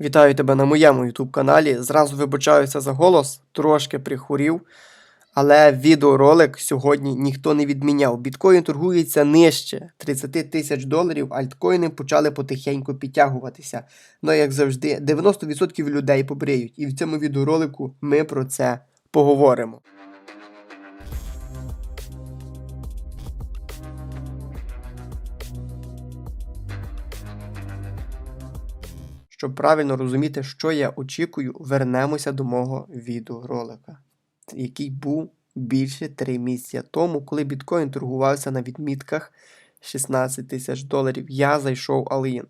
Вітаю тебе на моєму YouTube каналі. Зразу вибачаюся за голос, трошки прихворів. Але відеоролик сьогодні ніхто не відміняв. Біткоін торгується нижче 30 тисяч доларів, альткоїни почали потихеньку підтягуватися. Ну, як завжди, 90% людей побриють. І в цьому відеоролику ми про це поговоримо. Щоб правильно розуміти, що я очікую, вернемося до мого відеоролика, який був більше 3 місяці тому, коли біткоін торгувався на відмітках 16 тисяч доларів. Я зайшов all-in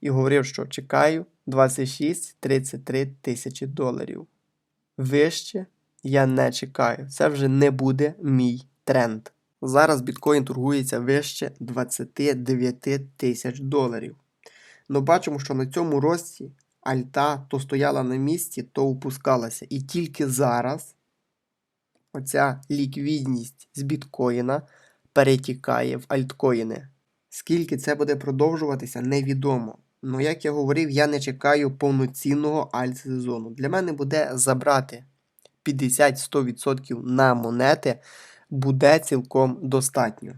і говорив, що чекаю 26-33 тисячі доларів. Вище я не чекаю. Це вже не буде мій тренд. Зараз біткоін торгується вище 29 тисяч доларів. Ну бачимо, що на цьому рості альта то стояла на місці, то опускалася. І тільки зараз оця ліквідність з біткоїна перетікає в альткоїни. Скільки це буде продовжуватися, невідомо. Ну, як я говорив, я не чекаю повноцінного альт-сезону. Для мене буде забрати 50-100% на монети, буде цілком достатньо.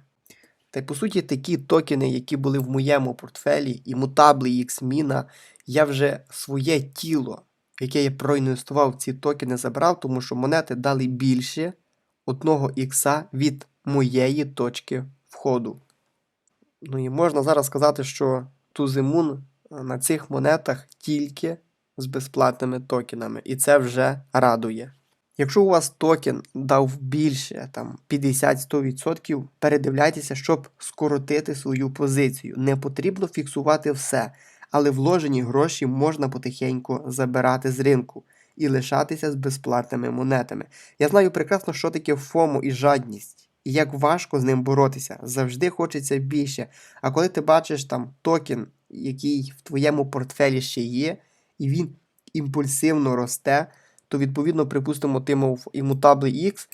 Та й по суті, такі токени, які були в моєму портфелі, і мутабли Xmina, я вже своє тіло, яке я проінвестував в ці токени, забрав, тому що монети дали більше одного ікса від моєї точки входу. Ну і можна зараз сказати, що Тузимун на цих монетах тільки з безплатними токенами, і це вже радує. Якщо у вас токен дав більше там 50-100%, передивляйтеся, щоб скоротити свою позицію. Не потрібно фіксувати все, але вложені гроші можна потихеньку забирати з ринку і лишатися з безплатними монетами. Я знаю прекрасно, що таке ФОМО і жадність, і як важко з ним боротися. Завжди хочеться більше. А коли ти бачиш там токен, який в твоєму портфелі ще є, і він імпульсивно росте то відповідно, припустимо, ти мав імутабли X,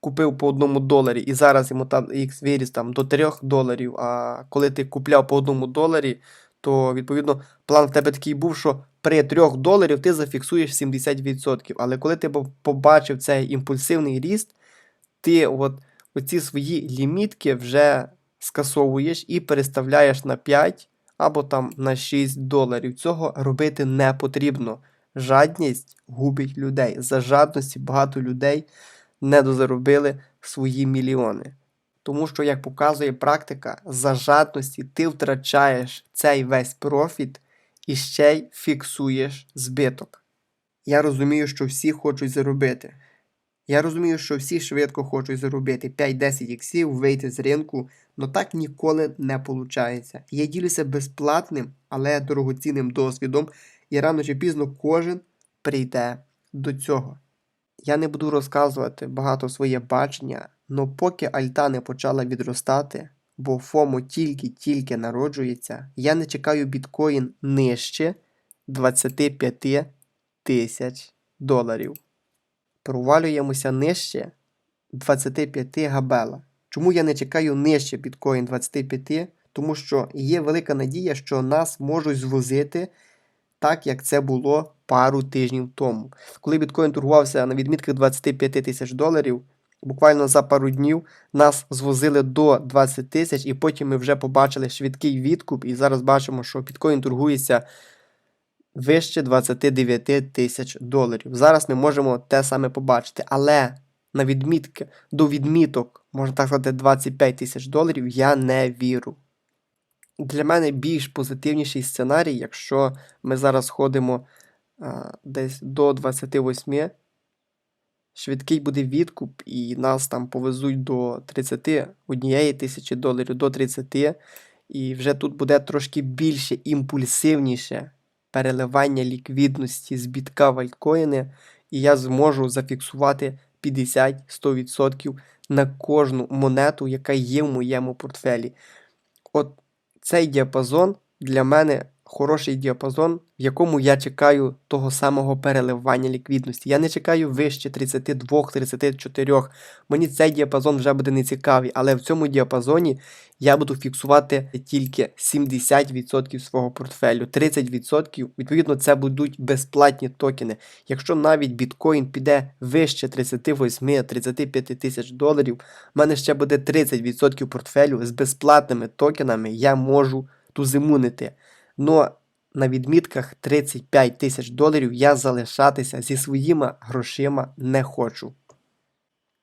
купив по одному доларі, і зараз імутабли X виріс там до 3 доларів. А коли ти купляв по одному доларі, то відповідно план в тебе такий був, що при 3 доларів ти зафіксуєш 70%. Але коли ти побачив цей імпульсивний ріст, ти от оці свої лімітки вже скасовуєш і переставляєш на 5 або там на 6 доларів. Цього робити не потрібно. Жадність губить людей. За жадності багато людей не дозаробили свої мільйони. Тому що, як показує практика, за жадності ти втрачаєш цей весь профіт і ще й фіксуєш збиток. Я розумію, що всі хочуть заробити. Я розумію, що всі швидко хочуть заробити 5-10 іксів, вийти з ринку, але так ніколи не виходить. Я ділюся безплатним, але дорогоцінним досвідом, і рано чи пізно кожен прийде до цього. Я не буду розказувати багато своє бачення, але поки альта не почала відростати, бо ФОМО тільки-тільки народжується, я не чекаю біткоін нижче 25 тисяч доларів. Провалюємося нижче 25 габела. Чому я не чекаю нижче біткоін 25? Тому що є велика надія, що нас можуть звозити так, як це було пару тижнів тому. Коли біткоін торгувався на відмітках 25 тисяч доларів, буквально за пару днів нас звозили до 20 тисяч, і потім ми вже побачили швидкий відкуп, і зараз бачимо, що біткоін торгується вище 29 тисяч доларів. Зараз ми можемо те саме побачити, але на відмітки до відміток, можна так сказати, 25 тисяч доларів я не вірю. Для мене більш позитивніший сценарій, якщо ми зараз ходимо а, десь до 28, швидкий буде відкуп, і нас там повезуть до 31 тисячі доларів, до 30, і вже тут буде трошки більше імпульсивніше переливання ліквідності з бітка в альткоїни, і я зможу зафіксувати 50-100% на кожну монету, яка є в моєму портфелі. От цей діапазон для мене хороший діапазон, в якому я чекаю того самого переливання ліквідності. Я не чекаю вище 32-34. Мені цей діапазон вже буде не цікавий, але в цьому діапазоні я буду фіксувати тільки 70% свого портфелю. 30% відповідно це будуть безплатні токени. Якщо навіть біткоін піде вище 38-35 тисяч доларів, в мене ще буде 30% портфелю з безплатними токенами. Я можу тузимунити. Но на відмітках 35 тисяч доларів я залишатися зі своїми грошима не хочу.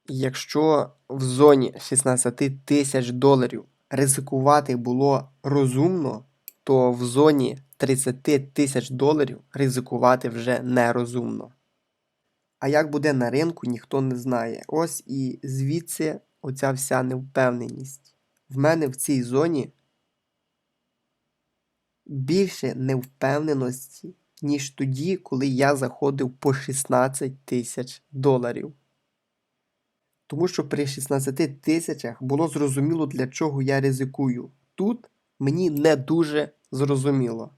Якщо в зоні 16 тисяч доларів ризикувати було розумно, то в зоні 30 тисяч доларів ризикувати вже нерозумно. А як буде на ринку, ніхто не знає. Ось і звідси оця вся невпевненість. В мене в цій зоні більше невпевненості, ніж тоді, коли я заходив по 16 тисяч доларів. Тому що при 16 тисячах було зрозуміло, для чого я ризикую. Тут мені не дуже зрозуміло.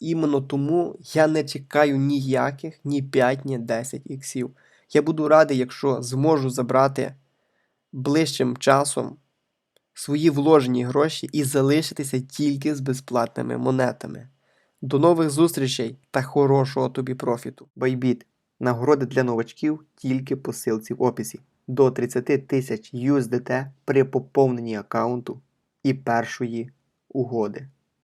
Іменно тому я не чекаю ніяких ні 5, ні 10 іксів. Я буду радий, якщо зможу забрати ближчим часом свої вложені гроші і залишитися тільки з безплатними монетами. До нових зустрічей та хорошого тобі профіту. Байбіт. Нагороди для новачків тільки по силці в описі. До 30 тисяч USDT при поповненні аккаунту і першої угоди.